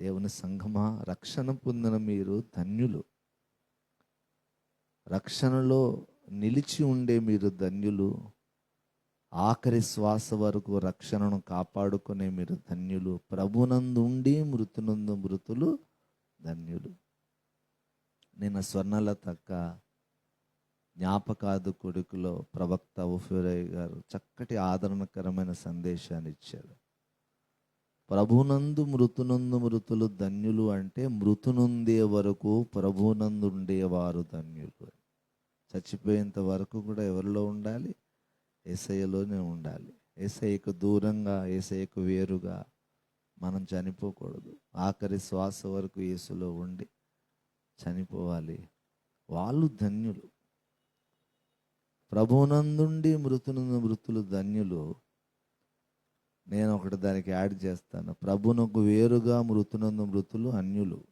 దేవుని సంఘమా రక్షణ పొందిన మీరు ధన్యులు. రక్షణలో నిలిచి ఉండే మీరు ధన్యులు. ఆఖరి శ్వాస వరకు రక్షణను కాపాడుకునే మీరు ధన్యులు. ప్రభునందు ఉండి మృతునందు మృతులు ధన్యులు. నిన్న స్వర్ణల తక్క జ్ఞాపకాదు కొడుకులో ప్రవక్త ఉఫిరయ్య గారు చక్కటి ఆదరణకరమైన సందేశాన్ని ఇచ్చారు. ప్రభునందు మృతునందు మృతులు ధన్యులు అంటే మృతునుందే వరకు ప్రభునందు ఉండేవారు ధన్యులు. చచ్చిపోయేంత వరకు కూడా ఎవరిలో ఉండాలి? ఏసయ్యలోనే ఉండాలి. ఏసయ్యకు దూరంగా ఏసయ్యకు వేరుగా మనం చనిపోకూడదు. ఆఖరి శ్వాస వరకు యేసులో ఉండి చనిపోవాలి. వాళ్ళు ధన్యులు. ప్రభునందుండి మృతునందు మృతులు ధన్యులు. నేను ఒకటి దానికి యాడ్ చేస్తాను. ప్రభునకు వేరుగా మృతునందు మృతులు అన్యులు.